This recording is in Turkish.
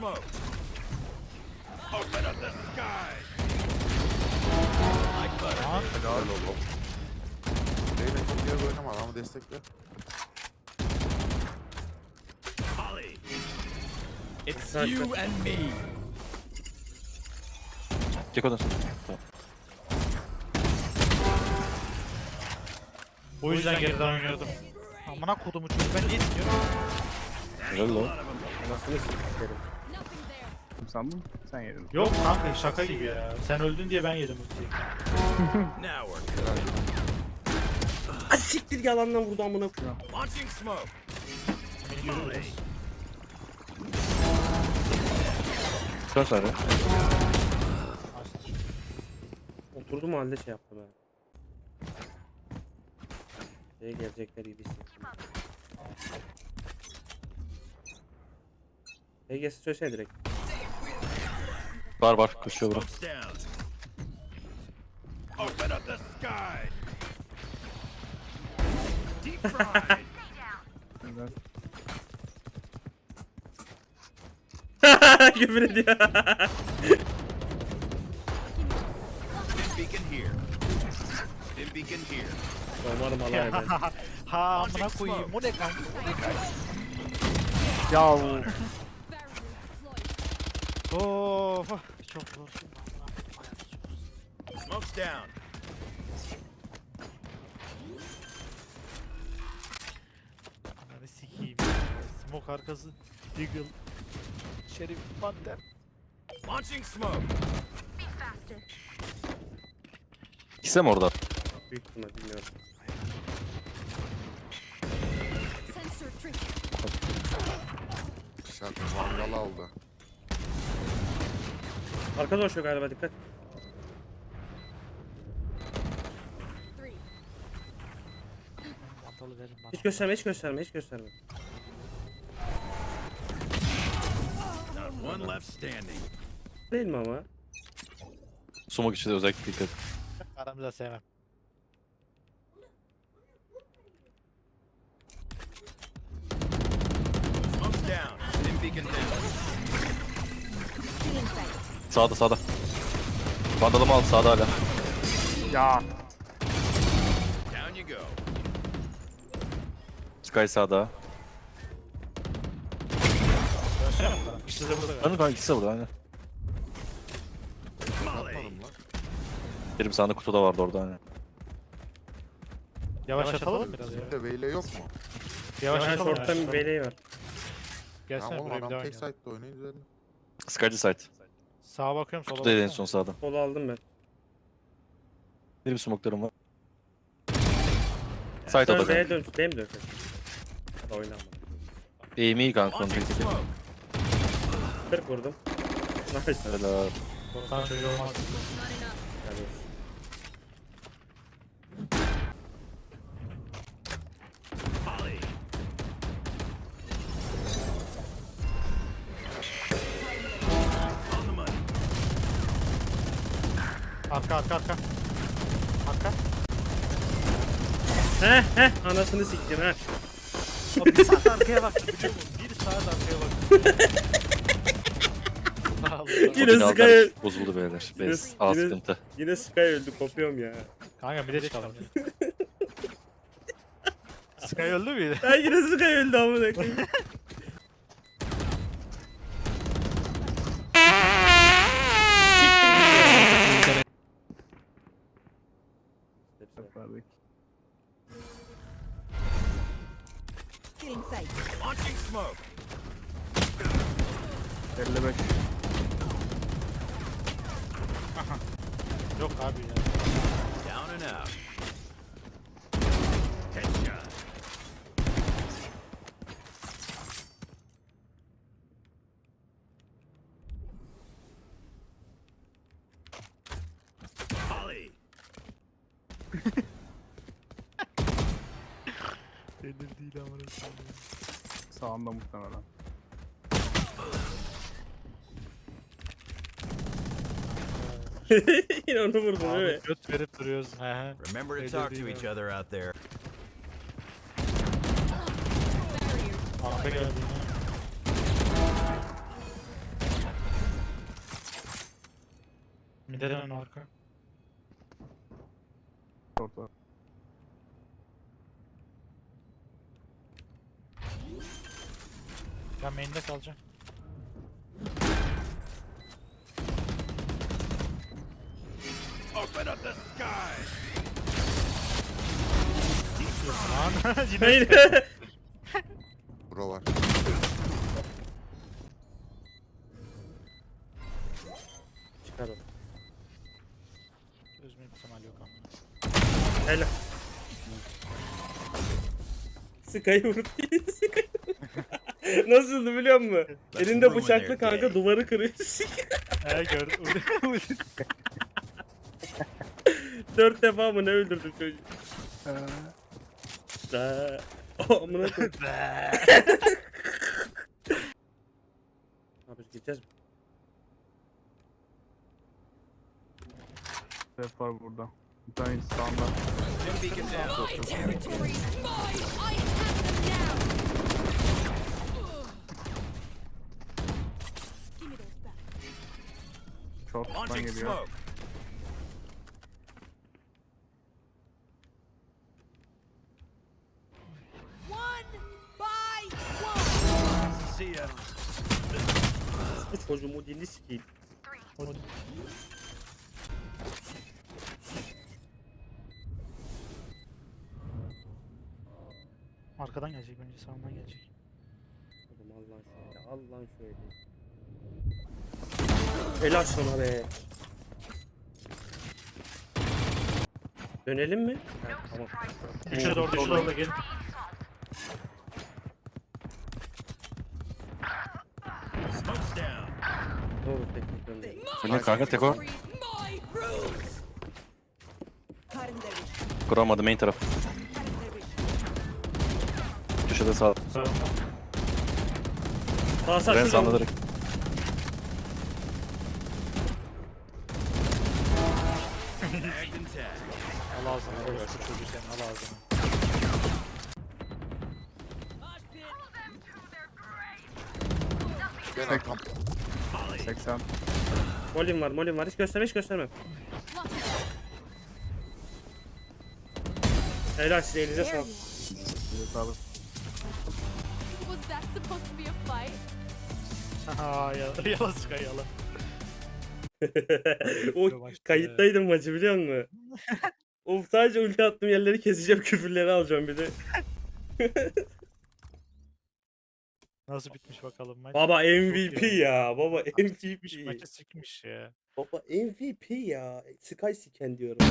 smoke. Open up the sky. Like butter. Helal oğlum. Reyna çok yer oynama adamı destekle. Holly. It's you and me. Gekko'dan. O yüzden geriden oynuyordum. Amına kodumu çocuk ben niye dinliyorum? Helal lan. Anasını sikerim. Kim sandın? Sen yedin. Yok kanka şaka gibi ya. Sen öldün diye ben yedim ultiyi. Ay siktir yalandan vurdu amına koyayım. launching smoke. Molly. Sen söyle. Oturdum halde şey yaptım ha. Şeye gelecekler gibi hissettim. EGS'i söylesene direkt. Var var koşuyor bura. Smoke's down. Open up the sky. Deep fried. Güzel. Küfür ediyor. Dim beacon here. Dim beacon here. Umarım alay eder. ha amına koyayım o ne kanka? O ne kanka? Ya Of çok zor. Smoke's down. Ananı sikeyim. Smoke arkası. Deagle. Şerif Panther. Launching smoke. İkisi mi orada? Büyük ihtimal bilmiyorum. Sensor trip. Şarkı mangal aldı. Arka dolaşıyor galiba dikkat. Mantalı verin bana. Hiç gösterme hiç gösterme hiç gösterme. Not one left standing. Değil mi ama? Sumak içi de özellikle dikkat. Aramızda sevmem. Smoke's down. Dim beacon down. Feeling sight. Sağda sağda. Vandalımı al sağda hala. ya Down you go. Sky sağda. İşte de burada galiba. Hani kanka ikisi de burada aynen. Benim sağında kutuda vardı orada aynen. Yavaşlatalım biraz ya. Bizim de Veyle yok mu? Ben Yavaşlatalım. short'tan bir yavaşlatalım. beleği var. Gelsene Tamam oğlum buraya bir adam daha tek oynayalım. site'de oynuyor üzerine. Sky'cı site. Sağa bakıyorum sola Kutudaydı en son sağda. Solu aldım ben. Benim smoklarım var. Site Sen B'ye dön. B'ye mi dönsün? Oynama. Aim iyi kanka. 40 vurdum. Nice. Helal. Korkan çocuğu olmaz. Arka arka arka. Arka. Heh heh anasını siktim ha. Abi bir saat arkaya baktım biliyor musun? Bir saat arkaya baktım. Allah. Yine Final Sky- derbi Bozuldu beyler. Yine- Bez. A yine- sıkıntı. Yine Sky öldü kopuyorum ya. Kanka bir de çıkalım. Sky öldü müydü? Ha yine Sky öldü amına koyayım. verdik. Feeling sight. Launching smoke. 55. Yok abi ya. Down and out. Nedir değil amına koyayım. Sağında muhtemelen. Yine onu vurdun değil mi? Göt verip duruyoruz. Remember to talk to each other out there. Arka geldi. Mideden arka. Orta. Ben main'de kalacağım. Open up the sky! Lan yine. Bro var. Çıkar o. Özme ihtimal yok ama. Helal. Sky'ı vurup Sky'ı Nasıldı biliyor musun? Elinde bıçaklı kanka duvarı kırıyor. He gördüm. Dört defa mı ne öldürdüm çocuğu? Ee, Aa, amına koyayım. Abi gideceğiz mi? Rap var burada. Bir tane sağında. Territory is mine. I have them now. Give me those back. Short'tan Launching geliyor. smoke! One by one. See ya! Çocuğumu dili sikeyim. Arkadan gelecek bence sağından gelecek. Oğlum al lan şöyle, al lan şöyle. Helal sana be. Dönelim mi? Ha, tamam. Üçe doğru üçe doğru gelin. Smoke's down! Doğru teknik döndü. Ne kanka Teko? Territory is my rules. Cutting their vision. Kuramadı main taraf. Köşede sağ. Sağ sağ Ben şurada. sandı direkt. And tagged. Al. Orospu çocuğu sen al ağzına. Gel arkam. 80. Molim var, molim var. Hiç gösterme, hiç gösterme. Helal size elinize sağlık. you are. Bir de sağda. Was that supposed to be a fight? Haha ya yalan sıkay yalan. o kayıttaydım maçı biliyor musun? of sadece ulti attığım yerleri keseceğim, küfürleri alacağım bir de. Nasıl bitmiş bakalım maç. Baba MVP ya, baba MVP. maçı sikmiş ya. Baba MVP ya. Sky Siken diyorum.